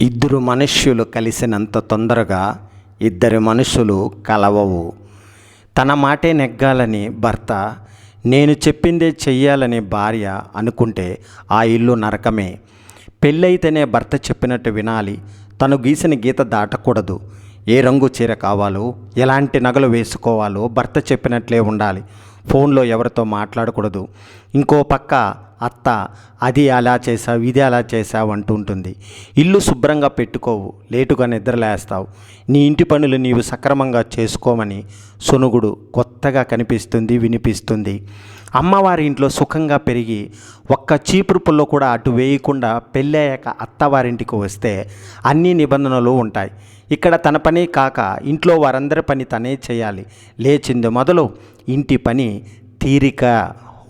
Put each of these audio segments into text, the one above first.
ఇద్దరు మనుష్యులు కలిసినంత తొందరగా ఇద్దరు మనుషులు కలవవు. తన మాటే నెగ్గాలని భర్త నేను చెప్పిందే చెయ్యాలని భార్య అనుకుంటే ఆ ఇల్లు నరకమే. పెళ్ళైతేనే భర్త చెప్పినట్టు వినాలి. తను గీసిన గీత దాటకూడదు. ఏ రంగు చీర కావాలో ఎలాంటి నగలు వేసుకోవాలో భర్త చెప్పినట్లే ఉండాలి. ఫోన్లో ఎవరితో మాట్లాడకూడదు. ఇంకో పక్క అత్త అది అలా చేసావు ఇది అలా చేసావు అంటూ ఉంటుంది. ఇల్లు శుభ్రంగా పెట్టుకోవు లేటుగా నిద్రలేస్తావు నీ ఇంటి పనులు నీవు సక్రమంగా చేసుకోమని సునుగుడు కొత్తగా కనిపిస్తుంది వినిపిస్తుంది. అమ్మవారి ఇంట్లో సుఖంగా పెరిగి ఒక్క చీపురు పుల్లో కూడా అటు వేయకుండా పెళ్ళయ్యాక అత్తవారింటికి వస్తే అన్ని నిబంధనలు ఉంటాయి. ఇక్కడ తన పని కాక ఇంట్లో వారందరి పని తనే చేయాలి. లేచింది మొదలు ఇంటి పని తీరిక.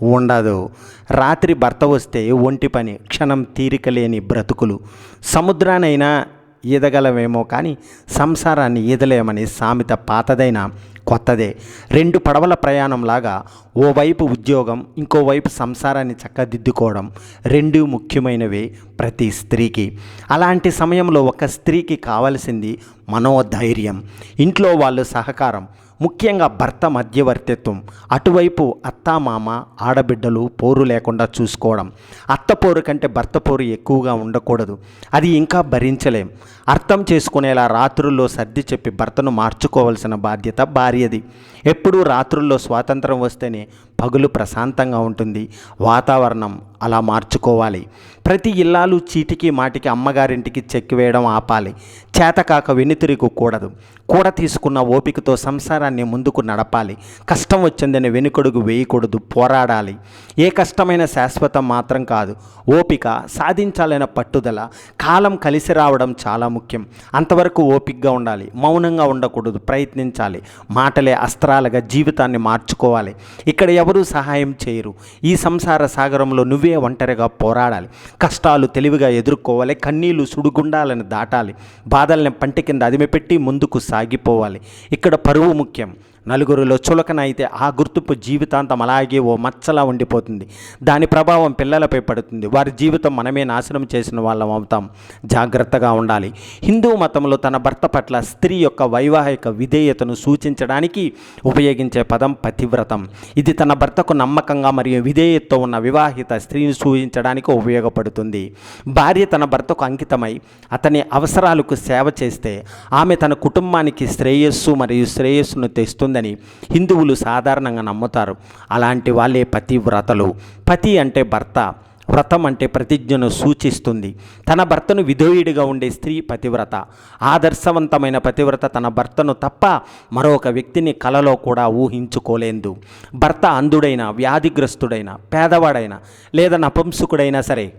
ఉండదు. రాత్రి భర్త వస్తే ఒంటి పని క్షణం తీరిక లేని బ్రతుకులు. సముద్రానైనా ఈదగలమేమో కానీ సంసారాన్ని ఈదలేమని సామెత పాతదైన కొత్తదే. రెండు పడవల ప్రయాణంలాగా ఓవైపు ఉద్యోగం ఇంకోవైపు సంసారాన్ని చక్కదిద్దుకోవడం రెండు ముఖ్యమైనవి ప్రతి స్త్రీకి. అలాంటి సమయంలో ఒక స్త్రీకి కావలసింది మనోధైర్యం. ఇంట్లో వాళ్ళు సహకారం ముఖ్యంగా భర్త మధ్యవర్తిత్వం. అటువైపు అత్తామామ ఆడబిడ్డలు పోరు లేకుండా చూసుకోవడం. అత్త పోరు కంటే భర్త పోరు ఎక్కువగా ఉండకూడదు. అది ఇంకా భరించలేం. అర్థం చేసుకునేలా రాత్రుల్లో సర్ది చెప్పి భర్తను మార్చుకోవాల్సిన బాధ్యత భార్యది. ఎప్పుడూ రాత్రుల్లో స్వాతంత్రం వస్తేనే పగులు ప్రశాంతంగా ఉంటుంది. వాతావరణం అలా మార్చుకోవాలి. ప్రతి ఇల్లాలు చీటికి మాటికి అమ్మగారింటికి చెక్కి వేయడం ఆపాలి. చేతకాక వెనుతిరిగకూడదు కూడ తీసుకున్న ఓపికతో సంసారాన్ని ముందుకు నడపాలి. కష్టం వచ్చిందని వెనుకడుగు వేయకూడదు. పోరాడాలి. ఏ కష్టమైన శాశ్వతం మాత్రం కాదు. ఓపిక సాధించాలనే పట్టుదల కాలం కలిసి రావడం చాలా ముఖ్యం. అంతవరకు ఓపికగా ఉండాలి. మౌనంగా ఉండకూడదు. ప్రయత్నించాలి. మాటలే అస్త్రాలుగా జీవితాన్ని మార్చుకోవాలి. ఇక్కడ ఎవరూ సహాయం చేయరు. ఈ సంసార సాగరంలో నువ్వే ఒంటరిగా పోరాడాలి. కష్టాలు తెలివిగా ఎదుర్కోవాలి. కన్నీళ్ళు సుడుగుండాలని దాటాలి. బాధల్ని పంటి కింద అదిమిపెట్టి ముందుకు సాగిపోవాలి. ఇక్కడ పరువు ముఖ్యం. నలుగురిలో చులకన అయితే ఆ గుర్తింపు జీవితాంతం అలాగే ఓ మచ్చలా ఉండిపోతుంది. దాని ప్రభావం పిల్లలపై పడుతుంది. వారి జీవితం మనమే నాశనం చేసిన వాళ్ళం అవుతాం. జాగ్రత్తగా ఉండాలి. హిందూ మతంలో తన భర్త పట్ల స్త్రీ యొక్క వైవాహిక విధేయతను సూచించడానికి ఉపయోగించే పదం పతివ్రతం. ఇది తన భర్తకు నమ్మకంగా మరియు విధేయతతో ఉన్న వివాహిత స్త్రీని సూచించడానికి ఉపయోగపడుతుంది. భార్య తన భర్తకు అంకితమై అతని అవసరాలకు సేవ చేస్తే ఆమె తన కుటుంబానికి శ్రేయస్సు మరియు శ్రేయస్సును తెస్తుంది తెస్తుందని హిందువులు సాధారణంగా నమ్ముతారు. అలాంటి వాళ్ళే పతివ్రతలు పతి అంటే భర్త వ్రతం అంటే ప్రతిజ్ఞను సూచిస్తుంది. తన భర్తను విధేయుడిగా ఉండే స్త్రీ పతివ్రత ఆదర్శవంతమైన పతివ్రత తన భర్తను తప్ప మరొక వ్యక్తిని కలలో కూడా ఊహించుకోలేదు. భర్త అంధుడైన వ్యాధిగ్రస్తుడైన పేదవాడైన లేదా నపుంసకుడైనా సరే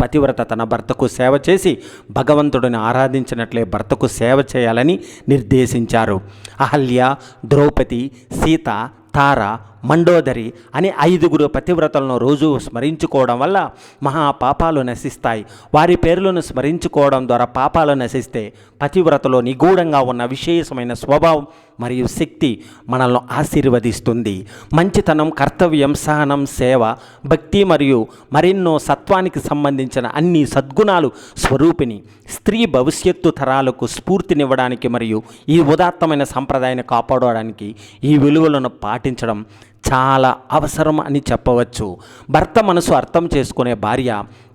పతివ్రత తన భర్తకు సేవ చేసి భగవంతుడిని ఆరాధించినట్లే భర్తకు సేవ చేయాలని నిర్దేశించారు. అహల్య ద్రౌపది సీత తార మండోదరి అనే ఐదుగురు పతివ్రతలను రోజు స్మరించుకోవడం వల్ల మహా పాపాలు నశిస్తాయి. వారి పేర్లను స్మరించుకోవడం ద్వారా పాపాలు నశిస్తే పతివ్రతలో నిగూఢంగా ఉన్న విశేషమైన స్వభావం మరియు శక్తి మనల్ని ఆశీర్వదిస్తుంది. మంచితనం కర్తవ్యం సహనం సేవ భక్తి మరియు మరెన్నో సత్వానికి సంబంధించిన అన్ని సద్గుణాలు స్వరూపిణి. స్త్రీ భవిష్యత్తు తరాలకు స్ఫూర్తినివ్వడానికి మరియు ఈ ఉదాత్తమైన సంప్రదాయాన్ని కాపాడడానికి ఈ విలువలను పాటించడం చాలా అవసరం అని చెప్పవచ్చు. భర్త మనసు అర్థం చేసుకునే భార్య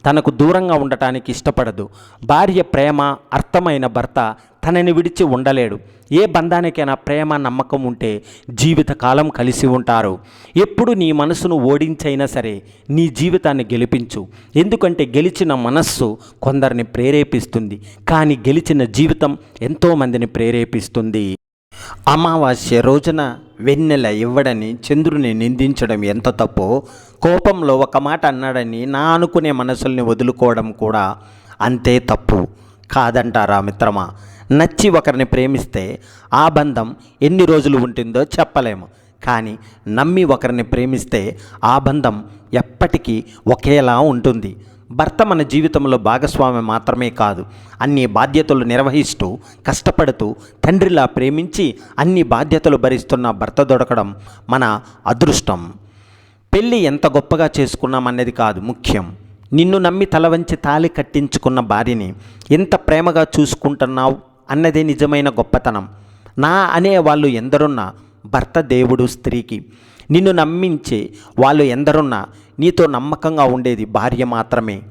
తనకు దూరంగా ఉండటానికి ఇష్టపడదు. భార్య ప్రేమ అర్థమైన భర్త తనని విడిచి ఉండలేడు. ఏ బంధానికైనా ప్రేమ నమ్మకం ఉంటే జీవితకాలం కలిసి ఉంటారు. ఎప్పుడు నీ మనసును ఓడించైనా సరే నీ జీవితాన్ని గెలిపించు. ఎందుకంటే గెలిచిన మనస్సు కొందరిని ప్రేరేపిస్తుంది. కానీ గెలిచిన జీవితం ఎంతోమందిని ప్రేరేపిస్తుంది. అమావాస్య రోజున వెన్నెల ఇవ్వడని చంద్రుని నిందించడం ఎంత తప్పో కోపంలో ఒక మాట అన్నాడని నా అనుకునే మనసుల్ని వదులుకోవడం కూడా అంతే తప్పు. కాదంటారా మిత్రమా? నచ్చి ఒకరిని ప్రేమిస్తే ఆ బంధం ఎన్ని రోజులు ఉంటుందో చెప్పలేము. కానీ నమ్మి ఒకరిని ప్రేమిస్తే ఆ బంధం ఎప్పటికీ ఒకేలా ఉంటుంది. భర్త మన జీవితంలో భాగస్వామి మాత్రమే కాదు అన్ని బాధ్యతలు నిర్వహిస్తూ కష్టపడుతూ తండ్రిలా ప్రేమించి అన్ని బాధ్యతలు భరిస్తున్న భర్త దొరకడం మన అదృష్టం. పెళ్ళి ఎంత గొప్పగా చేసుకున్నామన్నది కాదు ముఖ్యం. నిన్ను నమ్మి తల వంచి తాలి కట్టించుకున్న భార్యని ఎంత ప్రేమగా చూసుకుంటున్నావు? అన్నదే నిజమైన గొప్పతనం. నా అనే వాళ్ళు ఎందరున్నా భర్త దేవుడు స్త్రీకి. నిన్ను నమ్మించే వాళ్ళు ఎందరున్నా నీతో నమ్మకంగా ఉండేది భార్య మాత్రమే.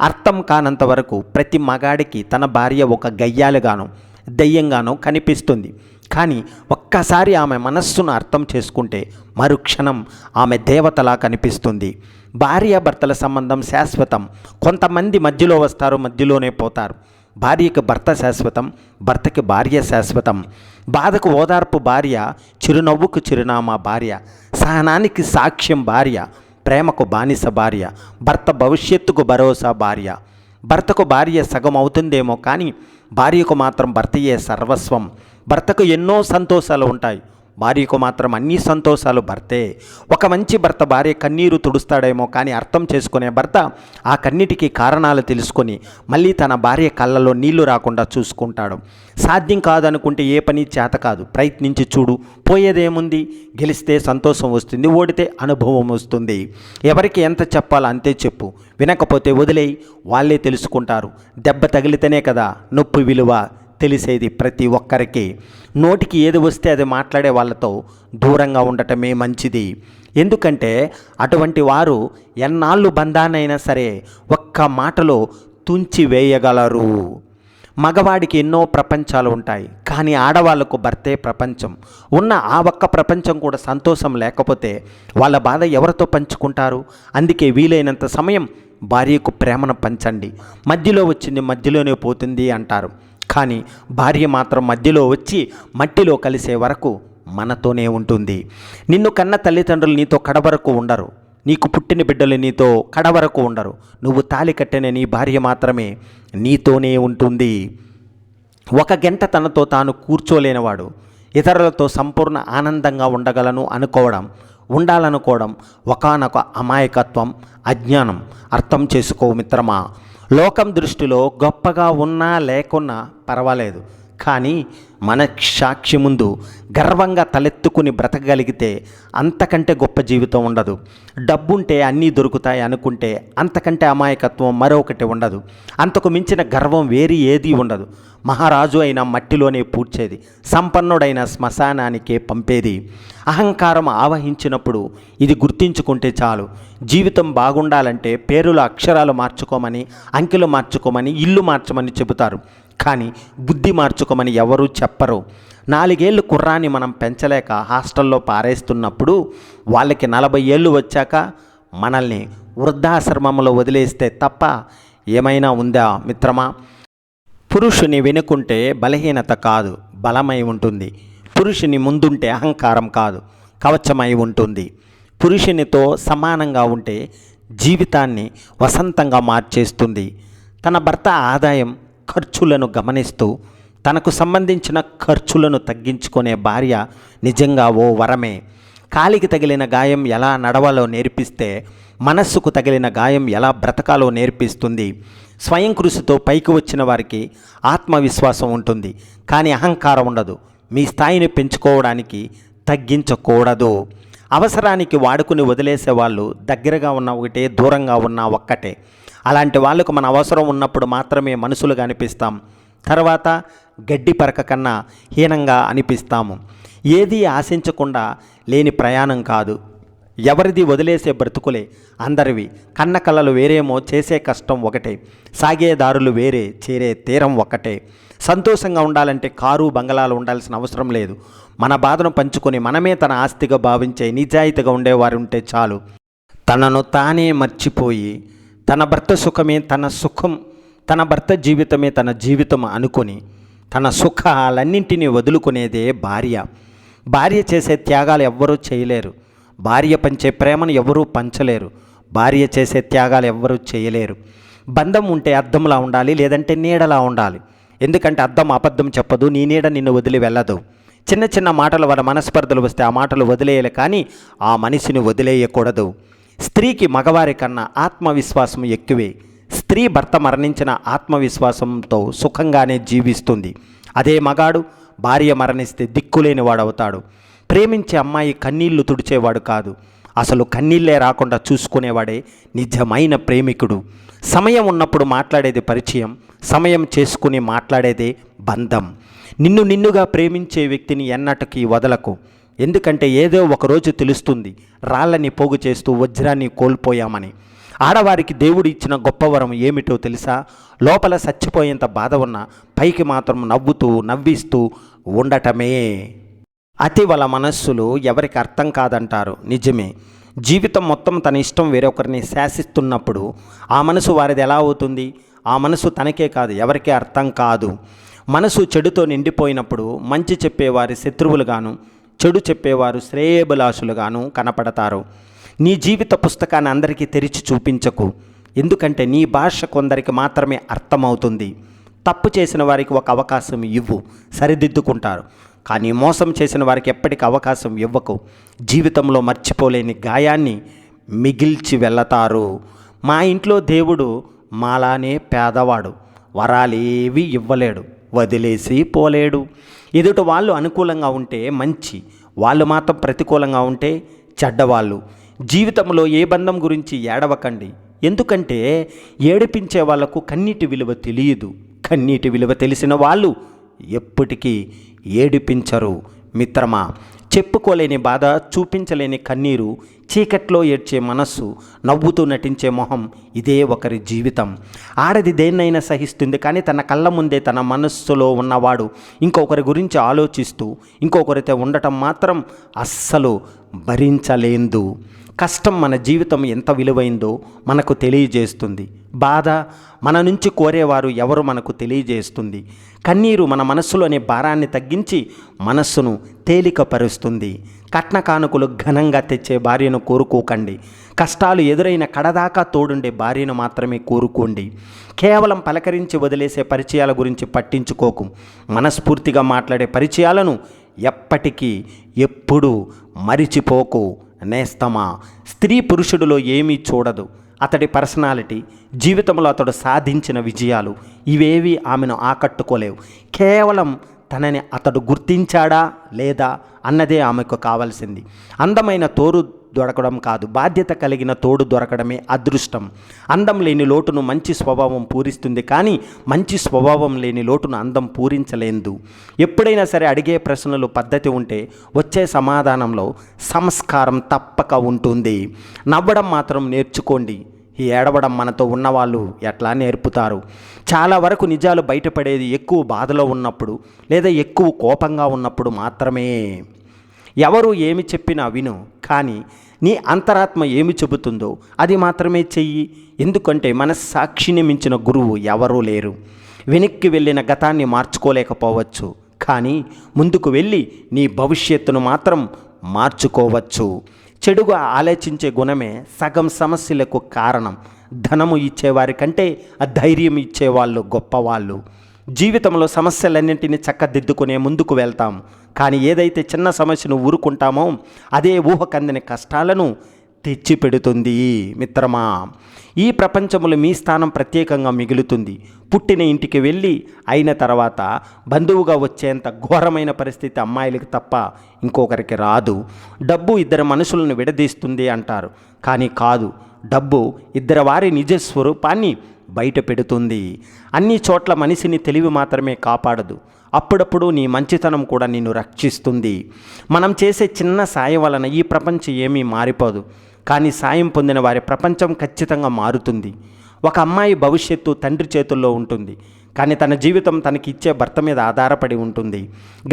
అర్థం కానంత వరకు ప్రతి మగాడికి తన భార్య ఒక గయ్యాలుగాను దయ్యంగానో కనిపిస్తుంది. కానీ ఒక్కసారి ఆమె మనస్సును అర్థం చేసుకుంటే మరుక్షణం ఆమె దేవతలా కనిపిస్తుంది. భార్యాభర్తల సంబంధం శాశ్వతం. కొంతమంది మధ్యలో వస్తారు మధ్యలోనే పోతారు. భార్యకు భర్త శాశ్వతం భర్తకి భార్య శాశ్వతం. బాధకు ఓదార్పు భార్య చిరునవ్వుకు చిరునామా భార్య. సహనానికి సాక్ష్యం భార్య ప్రేమకు బానిస భార్య భర్త భవిష్యత్తుకు భరోసా భార్య. భర్తకు భార్య సగం అవుతుందేమో కానీ భార్యకు మాత్రం భర్తయే సర్వస్వం. భర్తకు ఎన్నో సంతోషాలు ఉంటాయి. భార్యకు మాత్రం అన్ని సంతోషాలు భర్తే. ఒక మంచి భర్త భార్య కన్నీరు తుడుస్తాడేమో కానీ అర్థం చేసుకునే భర్త ఆ కన్నిటికి కారణాలు తెలుసుకొని మళ్ళీ తన భార్య కళ్ళలో నీళ్ళు రాకుండా చూసుకుంటాడు. సాధ్యం కాదనుకుంటే ఏ పని చేత కాదు. ప్రయత్నించి చూడు. పోయేదేముంది? గెలిస్తే సంతోషం వస్తుంది. ఓడితే అనుభవం వస్తుంది. ఎవరికి ఎంత చెప్పాలో అంతే చెప్పు. వినకపోతే వదిలేయి. వాళ్ళే తెలుసుకుంటారు. దెబ్బ తగిలితేనే కదా నొప్పి విలువ. తెలిసేది ప్రతి ఒక్కరికి. నోటికి ఏది వస్తే అది మాట్లాడే వాళ్ళతో దూరంగా ఉండటమే మంచిది. ఎందుకంటే అటువంటి వారు ఎన్నాళ్ళు బంధానైనా సరే ఒక్క మాటలో తుంచి వేయగలరు. మగవాడికి ఎన్నో ప్రపంచాలు ఉంటాయి. కానీ ఆడవాళ్ళకు భర్తే ప్రపంచం. ఉన్న ఆ ఒక్క ప్రపంచం కూడా సంతోషం లేకపోతే వాళ్ళ బాధ ఎవరితో పంచుకుంటారు? అందుకే వీలైనంత సమయం భార్యకు ప్రేమను పంచండి. మధ్యలో వచ్చింది మధ్యలోనే పోతుంది అంటారు. కానీ భార్య మాత్రం మధ్యలో వచ్చి మట్టిలో కలిసే వరకు మనతోనే ఉంటుంది. నిన్ను కన్న తల్లిదండ్రులు నీతో కడవరకు ఉండరు. నీకు పుట్టిన బిడ్డలు నీతో కడవరకు ఉండరు. నువ్వు తాలి కట్టిన నీ భార్య మాత్రమే నీతోనే ఉంటుంది. ఒక గంట తనతో తాను కూర్చోలేనివాడు ఇతరులతో సంపూర్ణ ఆనందంగా ఉండగలను అనుకోవడం ఉండాలనుకోవడం ఒకానొక అమాయకత్వం అజ్ఞానం. అర్థం చేసుకో మిత్రమా? లోకం దృష్టిలో గొప్పగా ఉన్నా లేకున్నా పర్వాలేదు. కానీ మన సాక్షి ముందు గర్వంగా తలెత్తుకుని బ్రతకగలిగితే అంతకంటే గొప్ప జీవితం ఉండదు. డబ్బుంటే అన్నీ దొరుకుతాయి అనుకుంటే అంతకంటే అమాయకత్వం మరొకటి ఉండదు. అంతకు మించిన గర్వం వేరి ఏదీ ఉండదు. మహారాజు అయినా మట్టిలోనే పూడ్చేది. సంపన్నుడైన శ్మశానానికే పంపేది. అహంకారం ఆవహించినప్పుడు ఇది గుర్తించుకుంటే చాలు. జీవితం బాగుండాలంటే పేరుల అక్షరాలు మార్చుకోమని అంకెలు మార్చుకోమని ఇల్లు మార్చమని చెబుతారు. కానీ బుద్ధి మార్చుకోమని ఎవరూ చెప్పరు. నాలుగేళ్ళు కుర్రాన్ని మనం పెంచలేక హాస్టల్లో పారేస్తున్నప్పుడు వాళ్ళకి నలభై ఏళ్ళు వచ్చాక మనల్ని వృద్ధాశ్రమంలో వదిలేస్తే తప్ప ఏమైనా ఉందా మిత్రమా? పురుషుని వెనుకుంటే బలహీనత కాదు బలమై ఉంటుంది. పురుషుని ముందుంటే అహంకారం కాదు కవచమై ఉంటుంది. పురుషునితో సమానంగా ఉంటే జీవితాన్ని వసంతంగా మార్చేస్తుంది. తన భర్త ఆదాయం ఖర్చులను గమనిస్తూ తనకు సంబంధించిన ఖర్చులను తగ్గించుకునే భార్య నిజంగా ఓ వరమే. కాలికి తగిలిన గాయం ఎలా నడవాలో నేర్పిస్తే మనస్సుకు తగిలిన గాయం ఎలా బ్రతకాలో నేర్పిస్తుంది. స్వయం కృషితో పైకి వచ్చిన వారికి ఆత్మవిశ్వాసం ఉంటుంది. కానీ అహంకారం ఉండదు. మీ స్థాయిని పెంచుకోవడానికి తగ్గించకూడదు. అవసరానికి వాడుకుని వదిలేసే వాళ్ళు దగ్గరగా ఉన్న ఒకటే దూరంగా ఉన్న ఒక్కటే. అలాంటి వాళ్ళకు మన అవసరం ఉన్నప్పుడు మాత్రమే మనుషులుగా అనిపిస్తాం. తర్వాత గడ్డి పరక కన్నా హీనంగా అనిపిస్తాము. ఏది ఆశించకుండా లేని ప్రయాణం కాదు. ఎవరిది వదిలేసే బ్రతుకులే అందరివి. కన్న కళలు వేరేమో చేసే కష్టం ఒకటే. సాగే దారులు వేరే చేరే తీరం ఒకటే సంతోషంగా ఉండాలంటే కారు బంగళాలు ఉండాల్సిన అవసరం లేదు. మన బాధను పంచుకొని మనమే తన ఆస్తిగా భావించే నిజాయితీగా ఉండేవారు ఉంటే చాలు. తనను తానే మర్చిపోయి తన భర్త సుఖమే తన సుఖం తన భర్త జీవితమే తన జీవితం అనుకొని తన సుఖాలన్నింటినీ వదులుకునేదే భార్య. భార్య చేసే త్యాగాలు ఎవ్వరూ చేయలేరు. భార్య పంచే ప్రేమను ఎవరూ పంచలేరు. భార్య చేసే త్యాగాలు ఎవ్వరూ చేయలేరు. బంధం ఉంటే అద్దంలా ఉండాలి లేదంటే నీడలా ఉండాలి. ఎందుకంటే అర్థం అబద్ధం చెప్పదు నీ నీడ నిన్ను వదిలి వెళ్ళదు. చిన్న చిన్న మాటల వల్ల మనస్పర్ధలు వస్తే ఆ మాటలు వదిలేయాలి కానీ ఆ మనిషిని వదిలేయకూడదు. స్త్రీకి మగవారి కన్నా ఆత్మవిశ్వాసం ఎక్కువే. స్త్రీ భర్త మరణించిన ఆత్మవిశ్వాసంతో సుఖంగానే జీవిస్తుంది. అదే మగాడు భార్య మరణిస్తే దిక్కులేని వాడవుతాడు ప్రేమించే అమ్మాయి కన్నీళ్ళు తుడిచేవాడు కాదు. అసలు కన్నీళ్ళే రాకుండా చూసుకునేవాడే నిజమైన ప్రేమికుడు. సమయం ఉన్నప్పుడు మాట్లాడేది పరిచయం సమయం చేసుకుని మాట్లాడేదే బంధం. నిన్ను నిన్నుగా ప్రేమించే వ్యక్తిని ఎన్నటికి వదలకు. ఎందుకంటే ఏదో ఒకరోజు తెలుస్తుంది రాళ్ళని పోగు చేస్తూ వజ్రాన్ని కోల్పోయామని. ఆడవారికి దేవుడు ఇచ్చిన గొప్ప వరం ఏమిటో తెలుసా? లోపల చచ్చిపోయేంత బాధ ఉన్న పైకి మాత్రం నవ్వుతూ నవ్విస్తూ ఉండటమే. అతి వాళ్ళ మనస్సులు ఎవరికి అర్థం కాదంటారు. నిజమే. జీవితం మొత్తం తన ఇష్టం వేరొకరిని శాసిస్తున్నప్పుడు ఆ మనసు వారిది ఎలా అవుతుంది? ఆ మనసు తనకే కాదు ఎవరికీ అర్థం కాదు. మనసు చెడుతో నిండిపోయినప్పుడు మంచి చెప్పేవారి శత్రువులుగాను చెడు చెప్పేవారు శ్రేయబులాసులుగాను కనపడతారు. నీ జీవిత పుస్తకాన్ని అందరికీ తెరిచి చూపించకు. ఎందుకంటే నీ భాష కొందరికి మాత్రమే అర్థమవుతుంది. తప్పు చేసిన వారికి ఒక అవకాశం ఇవ్వు సరిదిద్దుకుంటారు. కానీ మోసం చేసిన వారికి ఎప్పటికీ అవకాశం ఇవ్వకు. జీవితంలో మర్చిపోలేని గాయాన్ని మిగిల్చి వెళతారు మా ఇంట్లో దేవుడు మాలానే పేదవాడు. వరాలేవి ఇవ్వలేడు వదిలేసి పోలేడు. ఎదుట వాళ్ళు అనుకూలంగా ఉంటే మంచి వాళ్ళు మాత్రం ప్రతికూలంగా ఉంటే చెడ్డవాళ్ళు. జీవితంలో ఏ బంధం గురించి ఏడవకండి. ఎందుకంటే ఏడిపించే వాళ్ళకు కన్నీటి విలువ తెలియదు. కన్నీటి విలువ తెలిసిన వాళ్ళు ఎప్పటికీ ఏడిపించరు. మిత్రమా చెప్పుకోలేని బాధ చూపించలేని కన్నీరు చీకట్లో ఏడ్చే మనస్సు నవ్వుతూ నటించే మొహం ఇదే ఒకరి జీవితం. ఆడది దేన్నైనా సహిస్తుంది కానీ తన కళ్ళ ముందే తన మనస్సులో ఉన్నవాడు ఇంకొకరి గురించి ఆలోచిస్తూ ఇంకొకరితో ఉండటం మాత్రం అస్సలు భరించలేందు. కష్టం మన జీవితం ఎంత విలువైందో మనకు తెలియజేస్తుంది. బాధ మన నుంచి కోరేవారు ఎవరు మనకు తెలియజేస్తుంది. కన్నీరు మన మనస్సులోని భారాన్ని తగ్గించి మనస్సును తేలికపరుస్తుంది. కట్న కానుకలు ఘనంగా తెచ్చే భార్యను కోరుకోకండి. కష్టాలు ఎదురైన కడదాకా తోడుండే భార్యను మాత్రమే కోరుకోండి. కేవలం పలకరించి వదిలేసే పరిచయాల గురించి పట్టించుకోకు. మనస్ఫూర్తిగా మాట్లాడే పరిచయాలను ఎప్పటికీ ఎప్పుడూ మరిచిపోకు. నేస్తమా? స్త్రీ పురుషుడిలో ఏమీ చూడదు. అతడి పర్సనాలిటీ జీవితంలో అతడు సాధించిన విజయాలు ఇవేవి ఆమెను ఆకట్టుకోలేవు. కేవలం తనని అతడు గుర్తించాడా లేదా అన్నదే ఆమెకు కావాల్సింది. అందమైన తోరు దొరకడం కాదు. బాధ్యత కలిగిన తోడు దొరకడమే అదృష్టం. అందం లేని లోటును మంచి స్వభావం పూరిస్తుంది కానీ మంచి స్వభావం లేని లోటును అందం పూరించలేదు. ఎప్పుడైనా సరే అడిగే ప్రశ్నలు పద్ధతి ఉంటే వచ్చే సమాధానంలో సంస్కారం తప్పక ఉంటుంది. నవ్వడం మాత్రం నేర్చుకోండి. ఈ ఏడవడం మనతో ఉన్నవాళ్ళు ఎట్లా నేర్పుతారు? చాలా వరకు నిజాలు బయటపడేది ఎక్కువ బాధలో ఉన్నప్పుడు లేదా ఎక్కువ కోపంగా ఉన్నప్పుడు మాత్రమే. ఎవరు ఏమి చెప్పినా విను కానీ నీ అంతరాత్మ ఏమి చెబుతుందో అది మాత్రమే చెయ్యి. ఎందుకంటే మన సాక్షిని మించిన గురువు ఎవరూ లేరు. వెనక్కి వెళ్ళిన గతాన్ని మార్చుకోలేకపోవచ్చు. కానీ ముందుకు వెళ్ళి నీ భవిష్యత్తును మాత్రం మార్చుకోవచ్చు. చెడుగా ఆలోచించే గుణమే సగం సమస్యలకు కారణం. ధనము ఇచ్చేవారి కంటే ఆ ధైర్యం ఇచ్చేవాళ్ళు గొప్పవాళ్ళు. జీవితంలో సమస్యలన్నింటినీ చక్కదిద్దుకునే ముందుకు వెళ్తాం. కానీ ఏదైతే చిన్న సమస్యను ఊరుకుంటామో అదే ఊహకందని కష్టాలను తెచ్చిపెడుతుంది. మిత్రమా ఈ ప్రపంచంలో మీ స్థానం ప్రత్యేకంగా మిగులుతుంది. పుట్టిన ఇంటికి వెళ్ళి అయిన తర్వాత బంధువుగా వచ్చేంత ఘోరమైన పరిస్థితి అమ్మాయిలకు తప్ప ఇంకొకరికి రాదు. డబ్బు ఇద్దరు మనుషులను విడదీస్తుంది అంటారు. కానీ కాదు డబ్బు ఇద్దరు వారి నిజ స్వరూపాన్ని బయట పెడుతుంది. అన్ని చోట్ల మనిషిని తెలివి మాత్రమే కాపాడదు. అప్పుడప్పుడు నీ మంచితనం కూడా నిన్ను రక్షిస్తుంది. మనం చేసే చిన్న సాయం వలన ఈ ప్రపంచం ఏమీ మారిపోదు. కానీ సాయం పొందిన వారి ప్రపంచం ఖచ్చితంగా మారుతుంది. ఒక అమ్మాయి భవిష్యత్తు తండ్రి చేతుల్లో ఉంటుంది. కానీ తన జీవితం తనకి ఇచ్చే భర్త మీద ఆధారపడి ఉంటుంది.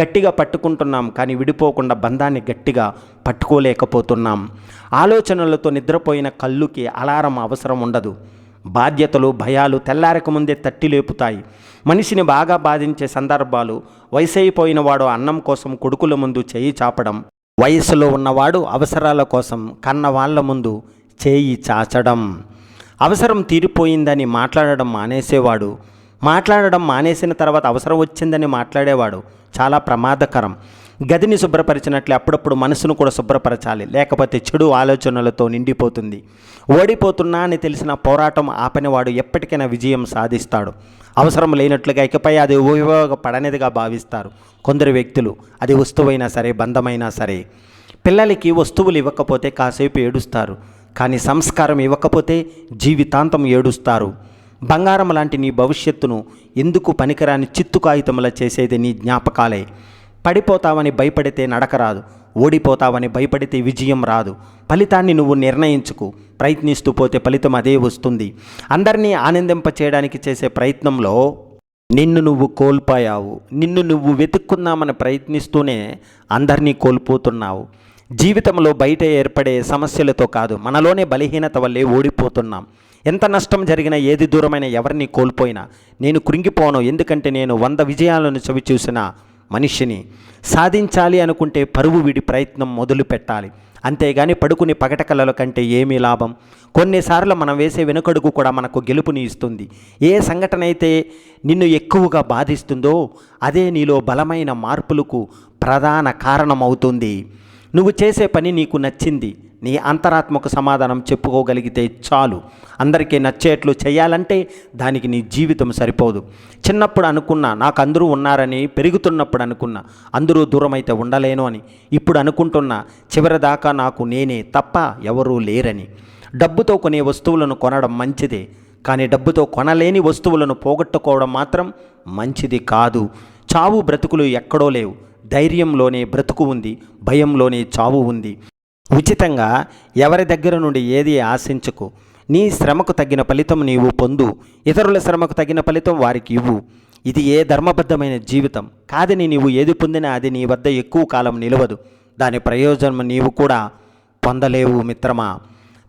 గట్టిగా పట్టుకుంటున్నాం కానీ విడిపోకుండా బంధాన్ని గట్టిగా పట్టుకోలేకపోతున్నాం. ఆలోచనలతో నిద్రపోయిన కళ్ళుకి అలారం అవసరం ఉండదు. బాధ్యతలు భయాలు తెల్లారక ముందే తట్టి లేపుతాయి. మనిషిని బాగా బాధించే సందర్భాలు వయసైపోయిన వాడు అన్నం కోసం కొడుకుల ముందు చేయి చాపడం వయసులో ఉన్నవాడు అవసరాల కోసం కన్న వాళ్ళ ముందు చేయి చాచడం. అవసరం తీరిపోయిందని మాట్లాడడం మానేసేవాడు. మాట్లాడడం మానేసిన తర్వాత అవసరం వచ్చిందని మాట్లాడేవాడు. చాలా ప్రమాదకరం. గదిని శుభ్రపరిచినట్లే అప్పుడప్పుడు మనసును కూడా శుభ్రపరచాలి. లేకపోతే చెడు ఆలోచనలతో నిండిపోతుంది. ఓడిపోతున్నా అని తెలిసిన పోరాటం ఆపనివాడు ఎప్పటికైనా విజయం సాధిస్తాడు. అవసరం లేనట్లుగా ఇకపై అది ఉపయోగపడనిదిగా భావిస్తారు కొందరు వ్యక్తులు. అది వస్తువైనా సరే బంధమైనా సరే. పిల్లలకి వస్తువులు ఇవ్వకపోతే కాసేపు ఏడుస్తారు. కానీ సంస్కారం ఇవ్వకపోతే జీవితాంతం ఏడుస్తారు. బంగారం లాంటి నీ భవిష్యత్తును ఎందుకు పనికిరాని చిత్తు కాగితముల చేసేది నీ జ్ఞాపకాలే. పడిపోతావని భయపడితే నడక రాదు ఓడిపోతావని భయపడితే విజయం రాదు. ఫలితాన్ని నువ్వు నిర్ణయించుకు. ప్రయత్నిస్తూ పోతే ఫలితం అదే వస్తుంది. అందరినీ ఆనందింప చేయడానికి చేసే ప్రయత్నంలో నిన్ను నువ్వు కోల్పోయావు. నిన్ను నువ్వు వెతుక్కుందామని ప్రయత్నిస్తూనే అందరినీ కోల్పోతున్నావు. జీవితంలో బయట ఏర్పడే సమస్యలతో కాదు మనలోనే బలహీనత వల్లే ఓడిపోతున్నాం. ఎంత నష్టం జరిగినా ఏది దూరమైన ఎవరిని కోల్పోయినా నేను కృంగిపోను. ఎందుకంటే నేను వంద విజయాలను చవి చూసినా మనిషిని సాధించాలి అనుకుంటే పరువు విడి ప్రయత్నం మొదలు పెట్టాలి. అంతేగాని పడుకుని పగటకలల కంటే ఏమీ లాభం? కొన్నిసార్లు మనం వేసే వెనుకడుగు కూడా మనకు గెలుపుని ఇస్తుంది. ఏ సంఘటన అయితే నిన్ను ఎక్కువగా బాధిస్తుందో అదే నీలో బలమైన మార్పులకు ప్రధాన కారణమవుతుంది. నువ్వు చేసే పని నీకు నచ్చింది. నీ అంతరాత్మకు సమాధానం చెప్పుకోగలిగితే చాలు. అందరికీ నచ్చేట్లు చేయాలంటే దానికి నీ జీవితం సరిపోదు. చిన్నప్పుడు అనుకున్నా నాకు అందరూ ఉన్నారని పెరుగుతున్నప్పుడు అనుకున్నా అందరూ దూరమైతే ఉండలేను అని. ఇప్పుడు అనుకుంటున్నా చివరిదాకా నాకు నేనే తప్ప ఎవరూ లేరని. డబ్బుతో కొనే వస్తువులను కొనడం మంచిదే కానీ డబ్బుతో కొనలేని వస్తువులను పోగొట్టుకోవడం మాత్రం మంచిది కాదు. చావు బ్రతుకులు ఎక్కడో లేవు. ధైర్యంలోనే బ్రతుకు ఉంది భయంలోనే చావు ఉంది. ఉచితంగా ఎవరి దగ్గర నుండి ఏది ఆశించకు నీ శ్రమకు తగిన ఫలితం నీవు పొందు ఇతరుల శ్రమకు తగిన ఫలితం వారికి ఇవ్వు. ఇది ఏ ధర్మబద్ధమైన జీవితం? కాదని నీవు ఏది పొందినా అది నీ వద్ద ఎక్కువ కాలం నిలవదు. దాని ప్రయోజనం నీవు కూడా పొందలేవు మిత్రమా.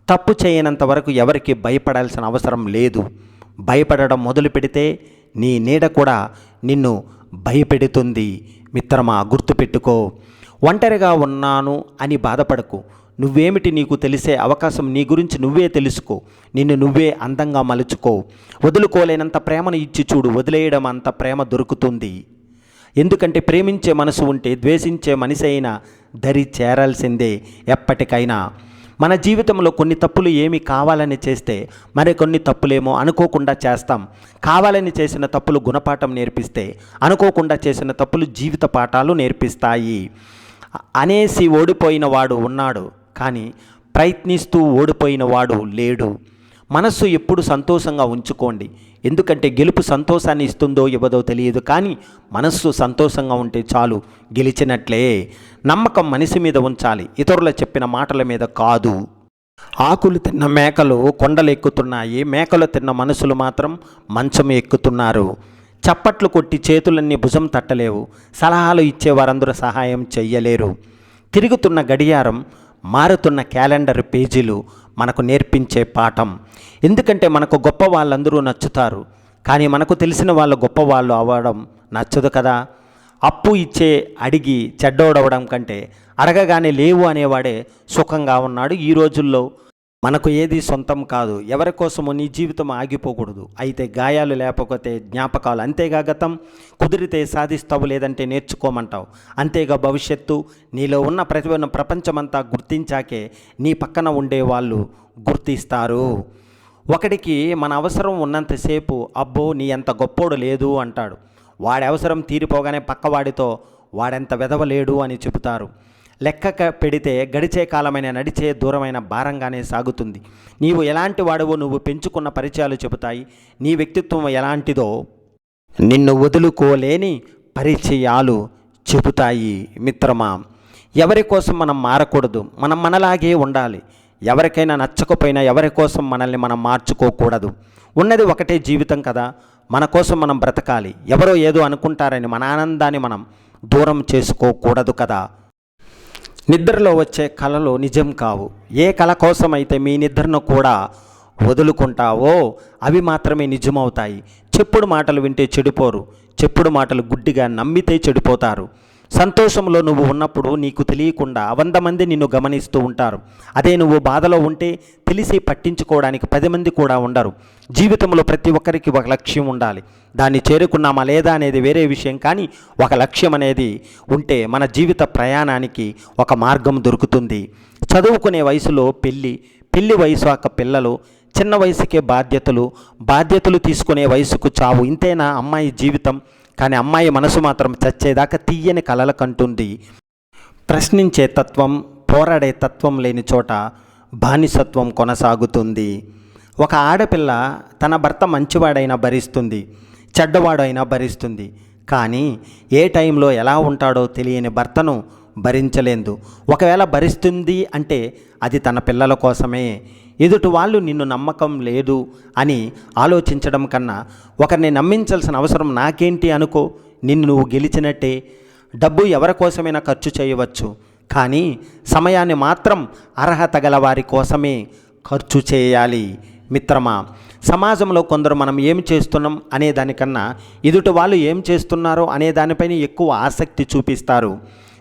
తప్పు చేయనంత వరకు ఎవరికి భయపడాల్సిన అవసరం లేదు. భయపడడం మొదలు పెడితే నీ నీడ కూడా నిన్ను భయపెడుతుంది. మిత్రమా గుర్తుపెట్టుకో. ఒంటరిగా ఉన్నాను అని బాధపడకు. నువ్వేమిటి నీకు తెలిసే అవకాశం నీ గురించి నువ్వే తెలుసుకో. నిన్ను నువ్వే అందంగా మలుచుకో. వదులుకోలేనంత ప్రేమను ఇచ్చి చూడు వదిలేయడం అంత ప్రేమ దొరుకుతుంది. ఎందుకంటే ప్రేమించే మనసు ఉంటే ద్వేషించే మనిషి అయినా దరి చేరాల్సిందే ఎప్పటికైనా. మన జీవితంలో కొన్ని తప్పులు ఏమి కావాలని చేస్తే మరికొన్ని తప్పులేమో అనుకోకుండా చేస్తాం. కావాలని చేసిన తప్పులు గుణపాఠం నేర్పిస్తే అనుకోకుండా చేసిన తప్పులు జీవిత పాఠాలు నేర్పిస్తాయి. అనేసి ఓడిపోయిన వాడు ఉన్నాడు కానీ ప్రయత్నిస్తూ ఓడిపోయిన వాడు లేడు. మనస్సు ఎప్పుడు సంతోషంగా ఉంచుకోండి. ఎందుకంటే గెలుపు సంతోషాన్ని ఇస్తుందో ఇవ్వదో తెలియదు కానీ మనస్సు సంతోషంగా ఉంటే చాలు గెలిచినట్లే. నమ్మకం మనిషి మీద ఉంచాలి ఇతరుల చెప్పిన మాటల మీద కాదు. ఆకులు తిన్న మేకలు కొండలు ఎక్కుతున్నాయి మేకలు తిన్న మనుషులు మాత్రం మంచం ఎక్కుతున్నారు. చప్పట్లు కొట్టి చేతులన్నీ భుజం తట్టలేవు. సలహాలు ఇచ్చే వారందరూ సహాయం చెయ్యలేరు. తిరుగుతున్న గడియారం మారుతున్న క్యాలెండర్ పేజీలు మనకు నేర్పించే పాఠం. ఎందుకంటే మనకు గొప్ప వాళ్ళందరూ నచ్చుతారు. కానీ మనకు తెలిసిన వాళ్ళు గొప్ప వాళ్ళు అవ్వడం నచ్చదు కదా? అప్పు ఇచ్చే అడిగి చెడ్డోడవడం కంటే అడగగానే లేవు అనేవాడే సుఖంగా ఉన్నాడు ఈ రోజుల్లో. మనకు ఏది సొంతం కాదు ఎవరి కోసమో నీ జీవితం ఆగిపోకూడదు. అయితే గాయాలు లేకపోతే జ్ఞాపకాలు అంతేగా గతం? కుదిరితే సాధిస్తావు లేదంటే నేర్చుకోమంటావు. అంతేగా భవిష్యత్తు? నీలో ఉన్న ప్రతిభను ప్రపంచమంతా గుర్తించాకే నీ పక్కన ఉండే వాళ్ళు గుర్తిస్తారు. ఒకడికి మన అవసరం ఉన్నంతసేపు అబ్బో నీ అంత గొప్పోడు లేదు అంటాడు. వాడి అవసరం తీరిపోగానే పక్కవాడితో వాడెంత వెదవలేడు అని చెబుతారు. లెక్క పెడితే గడిచే కాలమైన నడిచే దూరమైన భారంగానే సాగుతుంది. నీవు ఎలాంటి వాడవో నువ్వు పెంచుకున్న పరిచయాలు చెబుతాయి. నీ వ్యక్తిత్వం ఎలాంటిదో నిన్ను వదులుకోలేని పరిచయాలు చెబుతాయి మిత్రమా. ఎవరి కోసం మనం మారకూడదు. మనం మనలాగే ఉండాలి. ఎవరికైనా నచ్చకపోయినా ఎవరి కోసం మనల్ని మనం మార్చుకోకూడదు. ఉన్నది ఒకటే జీవితం కదా. మన కోసం మనం బ్రతకాలి. ఎవరో ఏదో అనుకుంటారని మన ఆనందాన్ని మనం దూరం చేసుకోకూడదు కదా. నిద్రలో వచ్చే కళలు నిజం కావు. ఏ కళ కోసమైతే మీ నిద్రను కూడా వదులుకుంటావో అవి మాత్రమే నిజమవుతాయి. చెప్పుడు మాటలు వింటే చెడిపోరు. చెప్పుడు మాటలు గుడ్డిగా నమ్మితే చెడిపోతారు. సంతోషంలో నువ్వు ఉన్నప్పుడు నీకు తెలియకుండా వంద మంది నిన్ను గమనిస్తూ ఉంటారు. అదే నువ్వు బాధలో ఉంటే తెలిసి పట్టించుకోవడానికి పది మంది కూడా ఉండరు. జీవితంలో ప్రతి ఒక్కరికి ఒక లక్ష్యం ఉండాలి. దాన్ని చేరుకున్నామా లేదా అనేది వేరే విషయం కానీ ఒక లక్ష్యం అనేది ఉంటే మన జీవిత ప్రయాణానికి ఒక మార్గం దొరుకుతుంది. చదువుకునే వయసులో పెళ్ళి పెళ్ళి వయసు ఒక పిల్లలు చిన్న వయసుకే బాధ్యతలు బాధ్యతలు తీసుకునే వయసుకు చావు. ఇంతేనా అమ్మాయి జీవితం? కానీ అమ్మాయి మనసు మాత్రం చచ్చేదాకా తీయని కలల కంటుంది. ప్రశ్నించే తత్వం పోరాడే తత్వం లేని చోట బానిసత్వం కొనసాగుతుంది. ఒక ఆడపిల్ల తన భర్త మంచివాడైనా భరిస్తుంది చెడ్డవాడైనా భరిస్తుంది. కానీ ఏ టైంలో ఎలా ఉంటాడో తెలియని భర్తను భరించలేదు. ఒకవేళ భరిస్తుంది అంటే అది తన పిల్లల కోసమే. ఎదుటి వాళ్ళు నిన్ను నమ్మకం లేదు అని ఆలోచించడం కన్నా ఒకరిని నమ్మించాల్సిన అవసరం నాకేంటి అనుకో నిన్ను నువ్వు గెలిచినట్టే. డబ్బు ఎవరి కోసమైనా ఖర్చు చేయవచ్చు కానీ సమయాన్ని మాత్రం అర్హత గల వారి కోసమే ఖర్చు చేయాలి. మిత్రమా సమాజంలో కొందరు మనం ఏం చేస్తున్నాం అనే దానికన్నా ఎదుటి వాళ్ళు ఏం చేస్తున్నారో అనే దానిపైన ఎక్కువ ఆసక్తి చూపిస్తారు.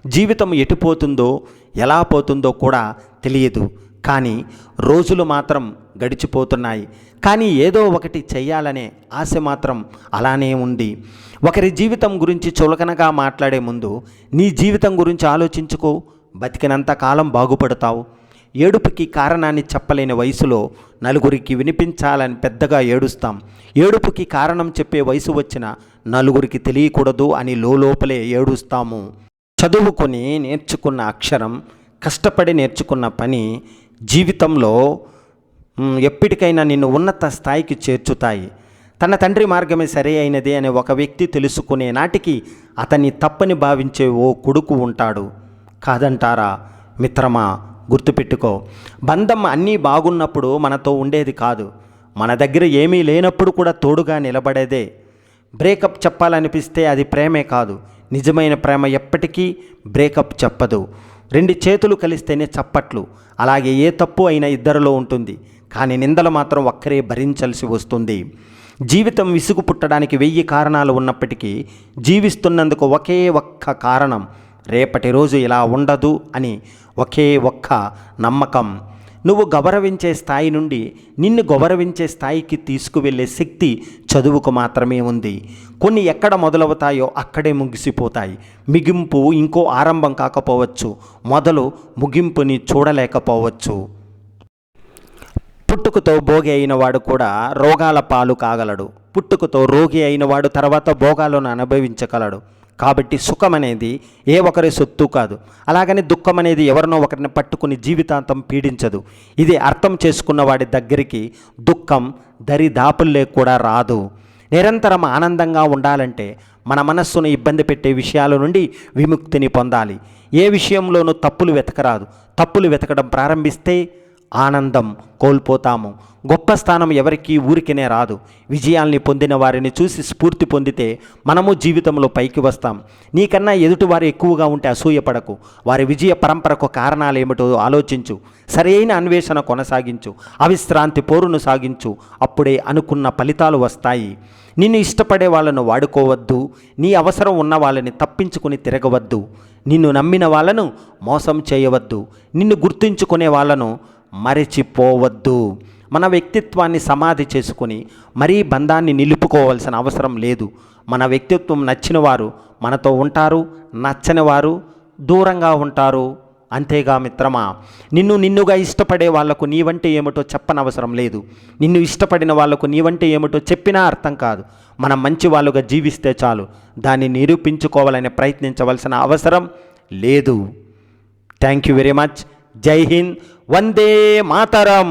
జీవితం ఎటుపోతుందో ఎలా పోతుందో కూడా తెలియదు. కానీ రోజులు మాత్రం గడిచిపోతున్నాయి. కానీ ఏదో ఒకటి చెయ్యాలనే ఆశ మాత్రం అలానే ఉంది. ఒకరి జీవితం గురించి చులకనగా మాట్లాడే ముందు నీ జీవితం గురించి ఆలోచించుకో. బతికినంత కాలం బాగుపడతావు. ఏడుపుకి కారణాన్ని చెప్పలేని వయసులో నలుగురికి వినిపించాలని పెద్దగా ఏడుస్తాం. ఏడుపుకి కారణం చెప్పే వయసు వచ్చిన నలుగురికి తెలియకూడదు అని లోపలే ఏడుస్తాము. చదువుకొని నేర్చుకున్న అక్షరం కష్టపడి నేర్చుకున్న పని జీవితంలో ఎప్పటికైనా నిన్ను ఉన్నత స్థాయికి చేర్చుతాయి. తన తండ్రి మార్గమే సరి అయినది అనే ఒక వ్యక్తి తెలుసుకునే నాటికి అతన్ని తప్పని భావించే ఓ కొడుకు ఉంటాడు. కాదంటారా మిత్రమా గుర్తుపెట్టుకో. బంధం అన్నీ బాగున్నప్పుడు మనతో ఉండేది కాదు. మన దగ్గర ఏమీ లేనప్పుడు కూడా తోడుగా నిలబడేదే. బ్రేకప్ చెప్పాలనిపిస్తే అది ప్రేమే కాదు. నిజమైన ప్రేమ ఎప్పటికీ బ్రేకప్ చెప్పదు. రెండు చేతులు కలిస్తేనే చప్పట్లు. అలాగే ఏ తప్పు అయినా ఇద్దరిలో ఉంటుంది. కానీ నిందలు మాత్రం ఒక్కరే భరించాల్సి వస్తుంది. జీవితం విసుగు పుట్టడానికి వెయ్యి కారణాలు ఉన్నప్పటికీ జీవిస్తున్నందుకు ఒకే ఒక్క కారణం రేపటి రోజు ఇలా ఉండదు అని ఒకే ఒక్క నమ్మకం. నువ్వు గౌరవించే స్థాయి నుండి నిన్ను గౌరవించే స్థాయికి తీసుకువెళ్ళే శక్తి చదువుకు మాత్రమే ఉంది. కొన్ని ఎక్కడ మొదలవుతాయో అక్కడే ముగిసిపోతాయి. మిగింపు ఇంకో ఆరంభం కాకపోవచ్చు. మొదలు ముగింపుని చూడలేకపోవచ్చు. పుట్టుకతో భోగి అయినవాడు కూడా రోగాల పాలు కాగలడు. పుట్టుకతో రోగి అయినవాడు తర్వాత భోగాలను అనుభవించగలడు. కాబట్టి సుఖం అనేది ఏ ఒకరి సొత్తు కాదు. అలాగని దుఃఖం అనేది ఎవరినో ఒకరిని పట్టుకుని జీవితాంతం పీడించదు. ఇది అర్థం చేసుకున్న వాడి దగ్గరికి దుఃఖం దరిదాపుల్లే కూడా రాదు. నిరంతరం ఆనందంగా ఉండాలంటే మన మనస్సును ఇబ్బంది పెట్టే విషయాల నుండి విముక్తిని పొందాలి. ఏ విషయంలోనూ తప్పులు వెతకరాదు. తప్పులు వెతకడం ప్రారంభిస్తే ఆనందం కోల్పోతాము. గొప్ప స్థానం ఎవరికీ ఊరికినే రాదు. విజయాల్ని పొందిన వారిని చూసి స్ఫూర్తి పొందితే మనము జీవితంలో పైకి వస్తాం. నీకన్నా ఎదుటివారు ఎక్కువగా ఉంటే అసూయపడకు. వారి విజయ పరంపరకు కారణాలు ఏమిటో ఆలోచించు. సరైన అన్వేషణ కొనసాగించు. అవిశ్రాంతి పోరును సాగించు. అప్పుడే అనుకున్న ఫలితాలు వస్తాయి. నిన్ను ఇష్టపడే వాళ్ళను వాడుకోవద్దు. నీ అవసరం ఉన్న వాళ్ళని తప్పించుకుని తిరగవద్దు. నిన్ను నమ్మిన వాళ్ళను మోసం చేయవద్దు. నిన్ను గుర్తుంచుకునే వాళ్ళను మరచిపోవద్దు. మన వ్యక్తిత్వాన్ని సమాధి చేసుకుని మరీ బంధాన్ని నిలుపుకోవాల్సిన అవసరం లేదు. మన వ్యక్తిత్వం నచ్చిన వారు మనతో ఉంటారు నచ్చని వారు దూరంగా ఉంటారు. అంతేగా మిత్రమా నిన్ను నిన్నుగా ఇష్టపడే వాళ్ళకు నీవంటే ఏమిటో చెప్పనవసరం లేదు. నిన్ను ఇష్టపడిన వాళ్ళకు నీవంటే ఏమిటో చెప్పినా అర్థం కాదు. మనం మంచి వాళ్ళుగా జీవిస్తే చాలు. దాన్ని నిరూపించుకోవాలని ప్రయత్నించవలసిన అవసరం లేదు. Thank you very much. Jai Hind. Vande Mataram